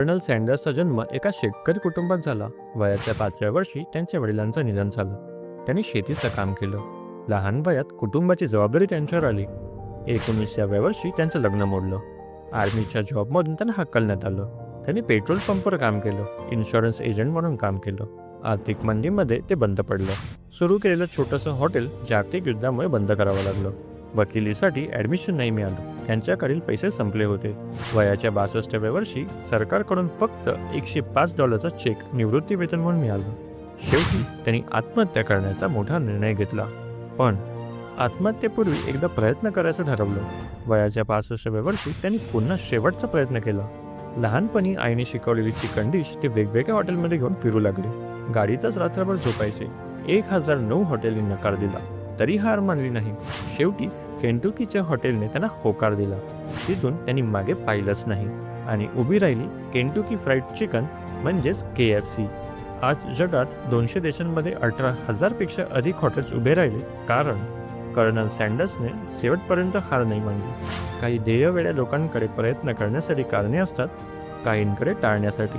Colonel सँडर्सचा जन्म एका शेतकरी कुटुंबात झाला. वयाच्या पाचव्या वर्षी त्यांच्या वडिलांचं निधन झालं. त्यांनी शेतीचं काम केलं. लहान वयात कुटुंबाची जबाबदारी त्यांच्यावर आली. एकोणीसाव्या वर्षी त्यांचं लग्न मोडलं. आर्मीच्या जॉबमधून त्यांना हकलण्यात आलं. त्यांनी पेट्रोल पंपवर काम केलं. इन्शुरन्स एजंट म्हणून काम केलं. आर्थिक मंदीमध्ये ते बंद पडलं. सुरू केलेलं छोटंसं हॉटेल जागतिक युद्धामुळे बंद करावं लागलं. वकिलीसाठी ॲडमिशन नाही मिळालं. त्यांच्याकडील पैसे संपले होते. वयाच्या बासष्टव्या वर्षी सरकारकडून फक्त एकशे पाच डॉलरचा चेक निवृत्ती वेतन म्हणून मिळालं. शेवटी त्यांनी आत्महत्या करण्याचा मोठा निर्णय घेतला. पण आत्महत्येपूर्वी एकदा प्रयत्न करायचं ठरवलं. वयाच्या पासष्टव्या वर्षी त्यांनी पुन्हा शेवटचा प्रयत्न केला. लहानपणी आईने शिकवलेली चिकन डिश ते वेगवेगळ्या हॉटेलमध्ये घेऊन फिरू लागले. गाडीतच रात्रभर झोपायचे. एक हजार नऊ हॉटेलनी नकार दिला. तरी हार मानली नाही. शेवटी केंटुकीच्या हॉटेलने त्यांना होकार दिला. तिथून त्यांनी मागे पाहिलंच नाही. आणि उभी राहिली केंटुकी फ्राईड चिकन म्हणजेच के एफ सी. आज जगात दोनशे देशांमध्ये अठरा हजारपेक्षा अधिक हॉटेल्स उभे राहिले कारण कर्नल सँडर्सने शेवटपर्यंत हार नाही मानली. काही ध्येयवेड्या लोकांकडे प्रयत्न करण्यासाठी कारणे असतात काहींकडे टाळण्यासाठी.